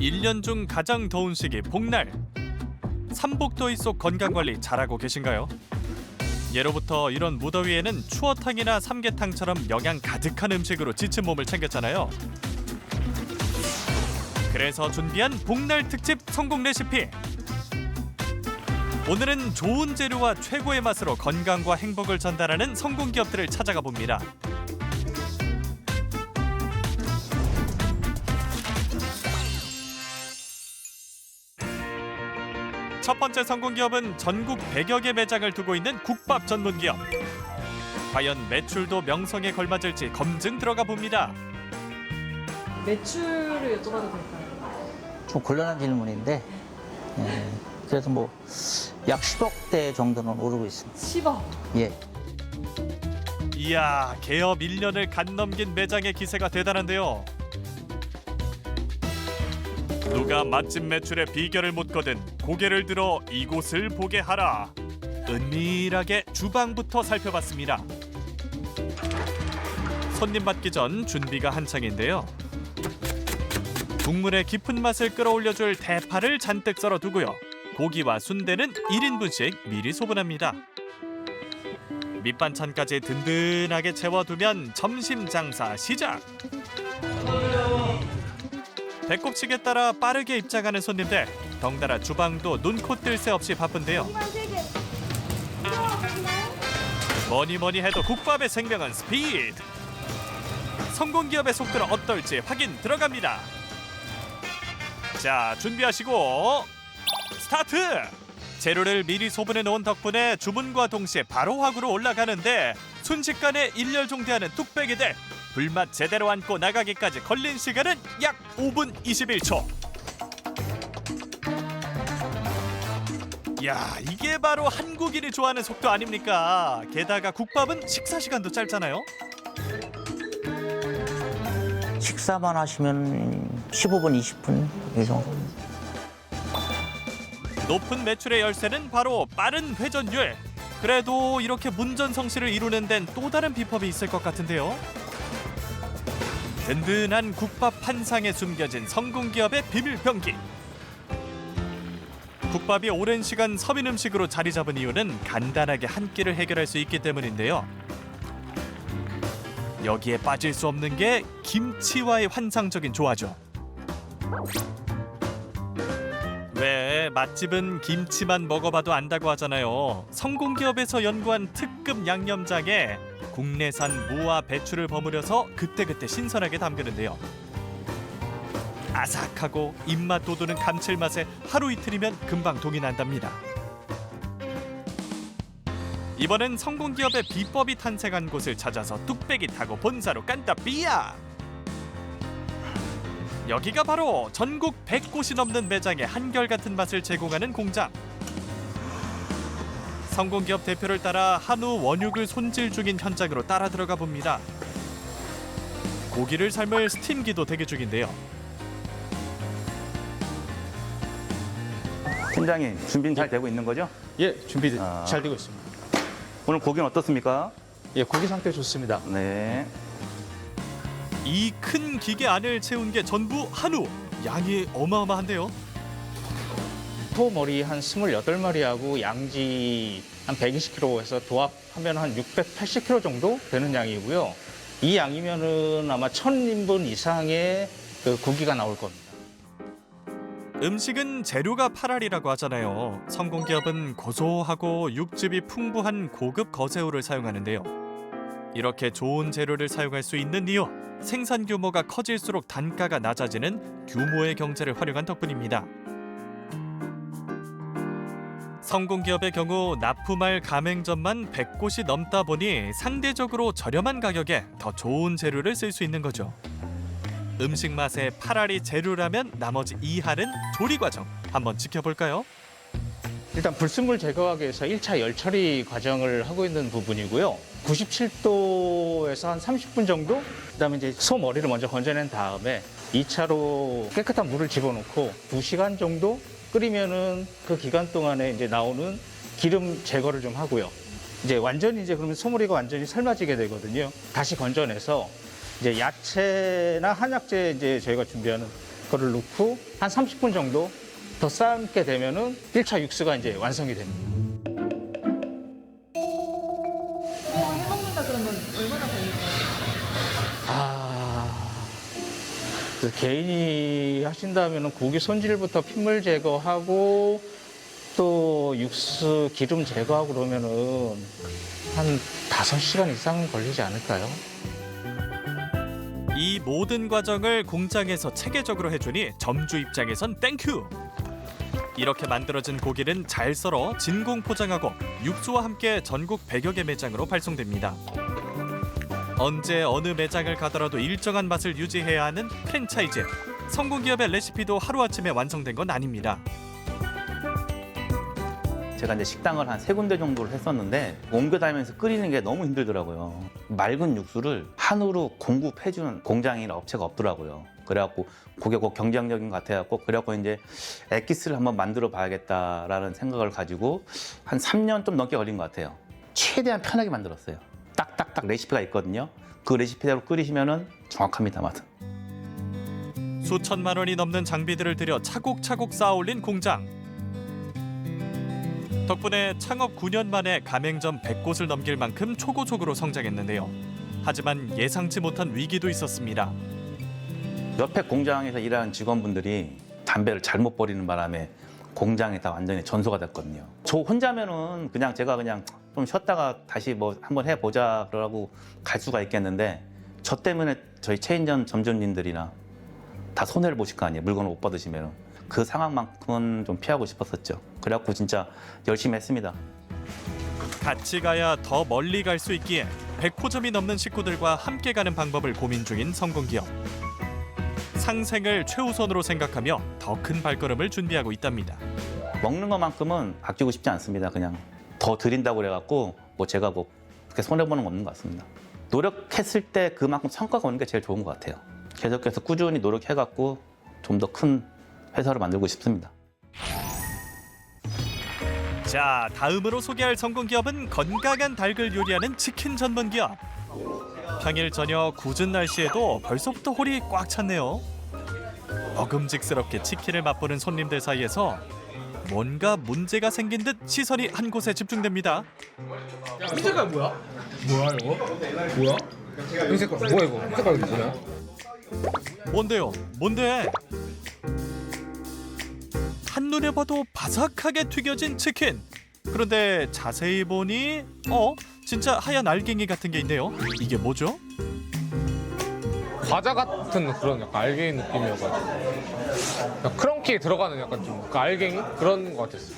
1년 중 가장 더운 시기 복날. 삼복더위 속 건강 관리 잘하고 계신가요? 예로부터 이런 무더위에는 추어탕이나 삼계탕처럼 영양 가득한 음식으로 지친 몸을 챙겼잖아요. 그래서 준비한 복날 특집 성공 레시피. 오늘은 좋은 재료와 최고의 맛으로 건강과 행복을 전달하는 성공 기업들을 찾아가 봅니다. 첫 번째 성공 기업은 전국 100여 개 매장을 두고 있는 국밥 전문 기업. 과연 매출도 명성에 걸맞을지 검증 들어가 봅니다. 매출을 여쭤봐도 될까요? 좀 곤란한 질문인데 예, 그래서 뭐 약 10억대 정도는 오르고 있습니다. 10억. 예. 이야, 개업 1년을 간 넘긴 매장의 기세가 대단한데요. 누가 맛집 매출의 비결을 묻거든 고개를 들어 이곳을 보게 하라. 은밀하게 주방부터 살펴봤습니다. 손님 받기 전 준비가 한창인데요. 국물의 깊은 맛을 끌어올려줄 대파를 잔뜩 썰어 두고요. 고기와 순대는 1인분씩 미리 소분합니다. 밑반찬까지 든든하게 채워두면 점심 장사 시작. 배꼽치게 따라 빠르게 입장하는 손님들. 덩달아 주방도 눈코 뜰 새 없이 바쁜데요. 뭐니 뭐니 해도 국밥의 생명은 스피드. 성공 기업의 속도는 어떨지 확인 들어갑니다. 자 준비하시고 스타트. 재료를 미리 소분해 놓은 덕분에 주문과 동시에 바로 화구로 올라가는데 순식간에 일렬종대하는 뚝배기들 불맛 제대로 안고 나가기까지 걸린 시간은 약 5분 21초. 야 이게 바로 한국인이 좋아하는 속도 아닙니까? 게다가 국밥은 식사 시간도 짧잖아요. 식사만 하시면 15분, 20분 이 정도. 높은 매출의 열쇠는 바로 빠른 회전율. 그래도 이렇게 문전성시를 이루는 데는 또 다른 비법이 있을 것 같은데요. 든든한 국밥 한 상에 숨겨진 성공 기업의 비밀 병기. 국밥이 오랜 시간 서민 음식으로 자리 잡은 이유는 간단하게 한 끼를 해결할 수 있기 때문인데요. 여기에 빠질 수 없는 게 김치와의 환상적인 조화죠. 왜 맛집은 김치만 먹어봐도 안다고 하잖아요. 성공 기업에서 연구한 특급 양념장에 국내산 무와 배추를 버무려서 그때그때 신선하게 담그는데요. 아삭하고 입맛 돋우는 감칠맛에 하루 이틀이면 금방 동이 난답니다. 이번엔 성공 기업의 비법이 탄생한 곳을 찾아서 뚝배기 타고 본사로 깐다 삐야. 여기가 바로 전국 100곳이 넘는 매장에 한결같은 맛을 제공하는 공장. 성공 기업 대표를 따라 한우 원육을 손질 중인 현장으로 따라 들어가 봅니다. 고기를 삶을 스팀기도 대기 중인데요. 팀장님 준비는 잘 되고 있는 거죠? 예, 준비 아. 잘 되고 있습니다. 오늘 고기는 어떻습니까? 예, 고기 상태 좋습니다. 네. 이 큰 기계 안을 채운 게 전부 한우. 양이 어마어마한데요. 소 머리 한 28마리하고 양지 한 120kg에서 도합하면 한 680kg 정도 되는 양이고요. 이 양이면은 아마 1000인분 이상의 그 고기가 나올 겁니다. 음식은 재료가 팔알이라고 하잖아요. 성공기업은 고소하고 육즙이 풍부한 고급 거새우를 사용하는데요. 이렇게 좋은 재료를 사용할 수 있는 이유 생산 규모가 커질수록 단가가 낮아지는 규모의 경제를 활용한 덕분입니다. 성공기업의 경우 납품할 가맹점만 100곳이 넘다 보니 상대적으로 저렴한 가격에 더 좋은 재료를 쓸 수 있는 거죠. 음식 맛의 파라리 재료라면 나머지 이할은 조리 과정 한번 지켜볼까요? 일단 불순물 제거하기 위해서 1차 열 처리 과정을 하고 있는 부분이고요. 97도에서 한 30분 정도? 그다음에 이제 소 머리를 먼저 건져낸 다음에 2차로 깨끗한 물을 집어넣고 2시간 정도 끓이면은 그 기간 동안에 이제 나오는 기름 제거를 좀 하고요. 이제 완전히 이제 그러면 소머리가 완전히 삶아지게 되거든요. 다시 건져내서 이제 야채나 한약재 이제 저희가 준비하는 거를 넣고 한 30분 정도 더 삶게 되면은 1차 육수가 이제 완성이 됩니다. 이거 해먹는다 그러면 얼마나 걸릴까요? 아, 그래서 개인이 하신다면 고기 손질부터 핏물 제거하고 또 육수 기름 제거하고 그러면은 한 5시간 이상 걸리지 않을까요? 이 모든 과정을 공장에서 체계적으로 해주니 점주 입장에선 땡큐. 이렇게 만들어진 고기는 잘 썰어 진공 포장하고 육수와 함께 전국 100여 개 매장으로 발송됩니다. 언제 어느 매장을 가더라도 일정한 맛을 유지해야 하는 프랜차이즈. 성공 기업의 레시피도 하루아침에 완성된 건 아닙니다. 제가 이제 식당을 한 세 군데 정도를 했었는데 옮겨 다니면서 끓이는 게 너무 힘들더라고요. 맑은 육수를 한우로 공급해주는 공장이나 업체가 없더라고요. 그래갖고 그게 꼭 경쟁력인 것 같아갖고 그래갖고 이제 엑기스를 한번 만들어 봐야겠다라는 생각을 가지고 한 3년 좀 넘게 걸린 것 같아요. 최대한 편하게 만들었어요. 딱딱딱 레시피가 있거든요. 그 레시피대로 끓이시면은 정확합니다, 맛은. 수천만 원이 넘는 장비들을 들여 차곡차곡 쌓아올린 공장. 덕분에 창업 9년 만에 가맹점 100곳을 넘길 만큼 초고속으로 성장했는데요. 하지만 예상치 못한 위기도 있었습니다. 옆에 공장에서 일하는 직원분들이 담배를 잘못 버리는 바람에 공장에 다 완전히 전소가 됐거든요. 저 혼자면은 그냥 제가 그냥 좀 쉬었다가 다시 뭐 한번 해보자 그러고 갈 수가 있겠는데 저 때문에 저희 체인점 점주님들이나 다 손해를 보실 거 아니에요. 물건을 못 받으시면 그 상황만큼은 좀 피하고 싶었었죠. 그래갖고 진짜 열심히 했습니다. 같이 가야 더 멀리 갈 수 있기에 100호점이 넘는 식구들과 함께 가는 방법을 고민 중인 성공기업. 상생을 최우선으로 생각하며 더 큰 발걸음을 준비하고 있답니다. 먹는 것만큼은 아끼고 싶지 않습니다. 그냥 더 드린다고 그래갖고 뭐 제가 뭐 그렇게 손해보는 건 없는 것 같습니다. 노력했을 때 그만큼 성과가 오는 게 제일 좋은 것 같아요. 계속해서 꾸준히 노력해갖고 좀 더 큰 회사를 만들고 싶습니다. 자, 다음으로 소개할 성공 기업은 건강한 닭을 요리하는 치킨 전문 기업. 평일 저녁 굳은 날씨에도 벌써부터 홀이 꽉 찼네요. 먹음직스럽게 치킨을 맛보는 손님들 사이에서 뭔가 문제가 생긴 듯 시선이 한 곳에 집중됩니다. 이 색깔 뭐야? 뭐야 이거? 뭐야? 이 색깔 뭐야 이거? 이 색깔 뭐야? 뭔데요? 뭔데? 한눈에 봐도 바삭하게 튀겨진 치킨. 그런데 자세히 보니 어? 진짜 하얀 알갱이 같은 게 있네요. 이게 뭐죠? 과자 같은 그런 약간 알갱이 느낌이어가지고 크런키에 들어가는 약간 좀 그 알갱이 그런 것 같았어.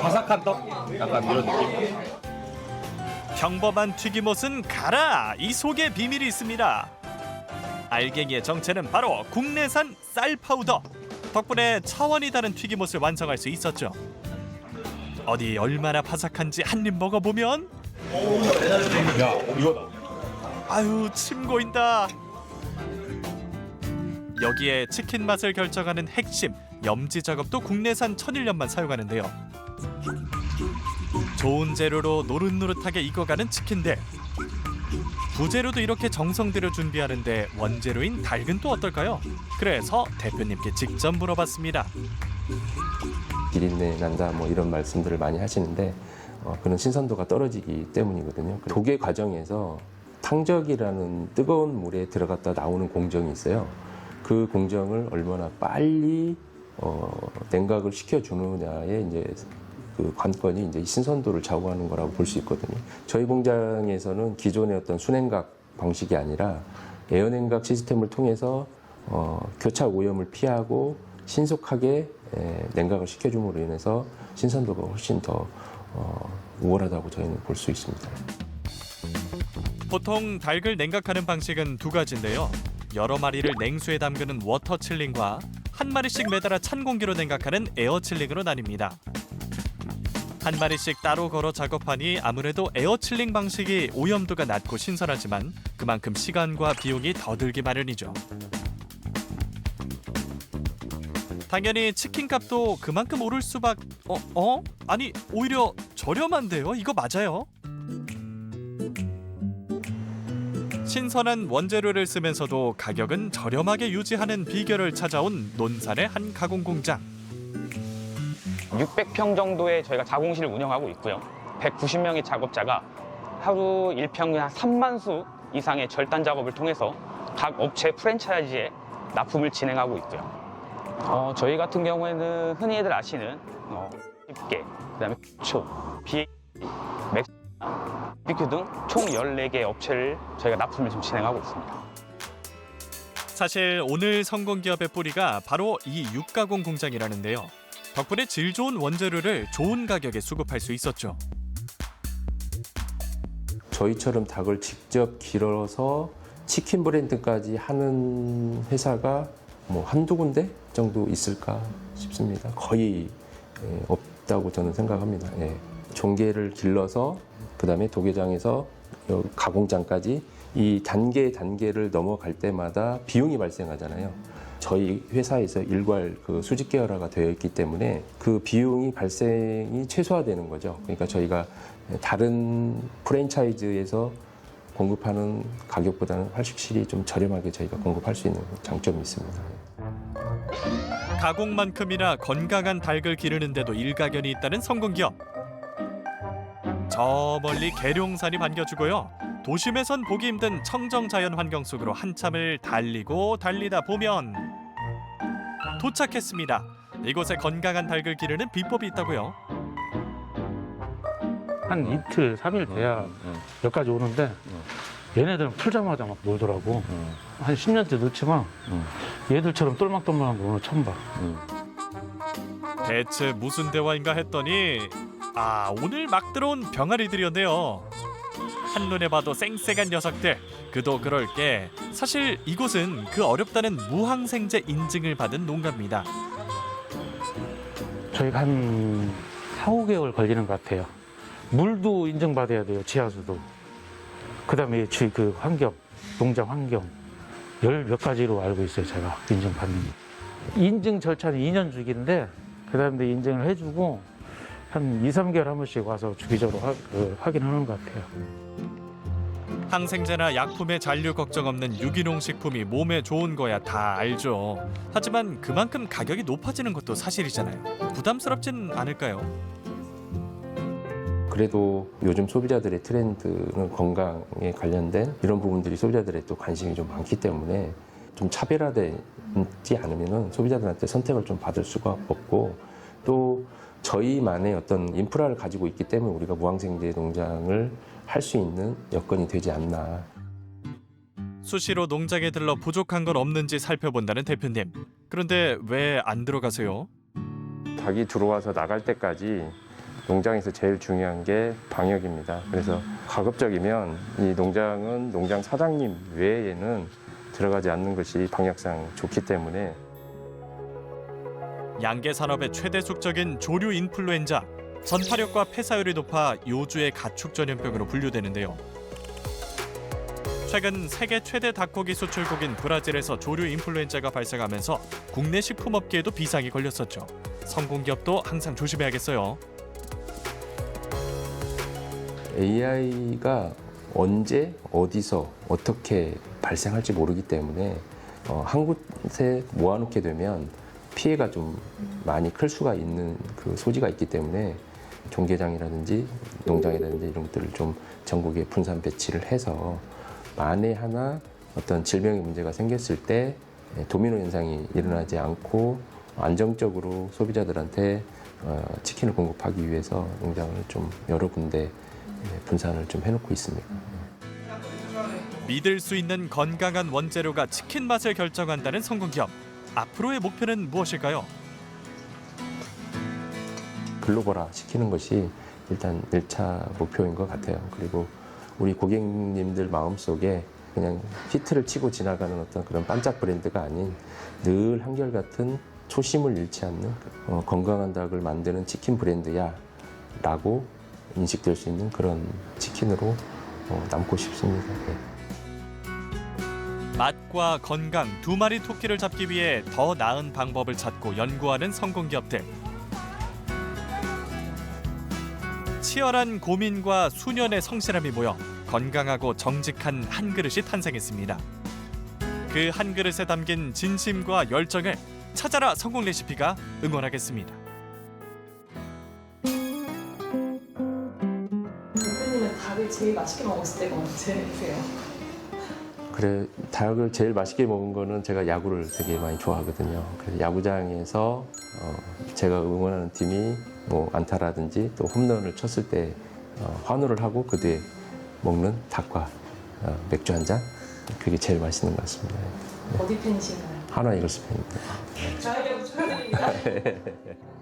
바삭한 떡? 약간 이런 느낌. 평범한 튀김옷은 가라. 이 속에 비밀이 있습니다. 알갱이의 정체는 바로 국내산 쌀 파우더. 덕분에 차원이 다른 튀김옷을 완성할 수 있었죠. 어디 얼마나 바삭한지 한 입 먹어보면 야 이거다. 아유 침 고인다. 여기에 치킨 맛을 결정하는 핵심 염지 작업도 국내산 천일염만 사용하는데요. 좋은 재료로 노릇노릇하게 익어가는 치킨들. 부재료도 이렇게 정성 들여 준비하는데 원재료인 닭은 또 어떨까요? 그래서 대표님께 직접 물어봤습니다. 비린내 난다 뭐 이런 말씀들을 많이 하시는데 어, 그런 신선도가 떨어지기 때문이거든요. 조개 과정에서 탕적이라는 뜨거운 물에 들어갔다 나오는 공정이 있어요. 그 공정을 얼마나 빨리 어, 냉각을 시켜주느냐에 이제 그 관건이 이제 신선도를 좌우하는 거라고 볼 수 있거든요. 저희 공장에서는 기존의 어떤 순냉각 방식이 아니라 에어냉각 시스템을 통해서 어, 교차 오염을 피하고 신속하게 에, 냉각을 시켜줌으로 인해서 신선도가 훨씬 더 어, 우월하다고 저희는 볼 수 있습니다. 보통 닭을 냉각하는 방식은 두 가지인데요. 여러 마리를 냉수에 담그는 워터 칠링과 한 마리씩 매달아 찬 공기로 냉각하는 에어 칠링으로 나뉩니다. 한 마리씩 따로 걸어 작업하니 아무래도 에어 칠링 방식이 오염도가 낮고 신선하지만 그만큼 시간과 비용이 더 들기 마련이죠. 당연히 치킨 값도 그만큼 오를 수밖 어? 어? 아니 오히려 저렴한데요? 이거 맞아요? 신선한 원재료를 쓰면서도 가격은 저렴하게 유지하는 비결을 찾아온 논산의 한 가공 공장. 600평 정도의 저희가 자공실을 운영하고 있고요. 190명의 작업자가 하루 일평균 한 3만 수 이상의 절단 작업을 통해서 각 업체 프랜차이즈에 납품을 진행하고 있고요. 어, 저희 같은 경우에는 흔히들 아시는 어, 집게, 그다음에 초, 비, 맥주, 비큐 등 총 14개 업체를 저희가 납품을 좀 진행하고 있습니다. 사실 오늘 성공 기업의 뿌리가 바로 이 육가공 공장이라는데요. 덕분에 질 좋은 원재료를 좋은 가격에 수급할 수 있었죠. 저희처럼 닭을 직접 길어서 치킨 브랜드까지 하는 회사가 뭐 한두 군데 정도 있을까 싶습니다. 거의 예, 없다고 저는 생각합니다. 예. 종개를 길러서 그다음에 도계장에서 가공장까지 이 단계 단계를 넘어갈 때마다 비용이 발생하잖아요. 저희 회사에서 일괄 그 수직 계열화가 되어 있기 때문에 그 비용이 발생이 최소화되는 거죠. 그러니까 저희가 다른 프랜차이즈에서 공급하는 가격보다는 확실히 좀 저렴하게 저희가 공급할 수 있는 장점이 있습니다. 가공만큼이나 건강한 닭을 기르는데도 일가견이 있다는 성공 기업. 저 멀리 계룡산이 반겨주고요. 도심에선 보기 힘든 청정 자연 환경 속으로 한참을 달리고 달리다 보면 도착했습니다. 이곳에 건강한 닭을 기르는 비법이 있다고요. 한 이틀, 삼일 돼야 여기까지 오는데 얘네들은 풀자마자 막 놀더라고. 한 10년째 넣지만 얘들처럼 똘망똘망한 거 오늘 처음 봐. 대체 무슨 대화인가 했더니 아 오늘 막 들어온 병아리들이었네요. 한눈에 봐도 쌩쌩한 녀석들. 그도 그럴 게 사실 이곳은 그 어렵다는 무항생제 인증을 받은 농가입니다. 저희가 한 4, 5개월 걸리는 것 같아요. 물도 인정받아야 돼요, 지하수도. 그 다음에 그 환경, 농장 환경. 열 몇 가지로 알고 있어요, 제가 인증받는 게. 인증 절차는 2년 주기인데, 그 다음에 인증을 해주고, 한 2, 3개월 한 번씩 와서 주기적으로 화- 그 확인하는 것 같아요. 항생제나 약품의 잔류 걱정 없는 유기농 식품이 몸에 좋은 거야 다 알죠. 하지만 그만큼 가격이 높아지는 것도 사실이잖아요. 부담스럽진 않을까요? 그래도 요즘 소비자들의 트렌드는 건강에 관련된 이런 부분들이 소비자들의 또 관심이 좀 많기 때문에 좀 차별화되지 않으면은 소비자들한테 선택을 좀 받을 수가 없고 또 저희만의 어떤 인프라를 가지고 있기 때문에 우리가 무항생제 농장을 할 수 있는 여건이 되지 않나 수시로 농장에 들러 부족한 건 없는지 살펴본다는 대표님. 그런데 왜 안 들어가세요? 닭이 들어와서 나갈 때까지 농장에서 제일 중요한 게 방역입니다. 그래서 가급적이면 이 농장은 농장 사장님 외에는 들어가지 않는 것이 방역상 좋기 때문에 양계 산업의 최대 숙적인 조류 인플루엔자. 전파력과 폐사율이 높아 요주의 가축 전염병으로 분류되는데요. 최근 세계 최대 닭고기 수출국인 브라질에서 조류 인플루엔자가 발생하면서 국내 식품업계에도 비상이 걸렸었죠. 성공기업도 항상 조심해야겠어요. AI가 언제 어디서 어떻게 발생할지 모르기 때문에 어, 한 곳에 모아놓게 되면 피해가 좀 많이 클 수가 있는 그 소지가 있기 때문에 종개장이라든지 농장이라든지 이런 것들을 좀 전국에 분산 배치를 해서 만에 하나 어떤 질병의 문제가 생겼을 때 도미노 현상이 일어나지 않고 안정적으로 소비자들한테 어, 치킨을 공급하기 위해서 농장을 좀 여러 군데 예, 분산을 좀 해놓고 있습니다. 믿을 수 있는 건강한 원재료가 치킨 맛을 결정한다는 성공기업. 앞으로의 목표는 무엇일까요? 글로벌화 시키는 것이 일단 1차 목표인 것 같아요. 그리고 우리 고객님들 마음속에 그냥 히트를 치고 지나가는 어떤 그런 반짝 브랜드가 아닌 늘 한결같은 초심을 잃지 않는 어, 건강한 닭을 만드는 치킨 브랜드야 라고 인식될 수 있는 그런 치킨으로 어, 남고 싶습니다. 네. 맛과 건강 두 마리 토끼를 잡기 위해 더 나은 방법을 찾고 연구하는 성공기업들. 치열한 고민과 수년의 성실함이 모여 건강하고 정직한 한 그릇이 탄생했습니다. 그 한 그릇에 담긴 진심과 열정을 찾아라 성공 레시피가 응원하겠습니다. 대표님은 닭을 제일 맛있게 먹었을 때가 언제세요? 그래 닭을 제일 맛있게 먹은 거는 제가 야구를 되게 많이 좋아하거든요. 그래서 야구장에서 어, 제가 응원하는 팀이 뭐 안타라든지 또 홈런을 쳤을 때 어, 환호를 하고 그 뒤에 먹는 닭과 어, 맥주 한 잔 그게 제일 맛있는 것 같습니다. 어디 팬이신가요? 하나 이글스 팬입니다. 저에게 축하드립니다.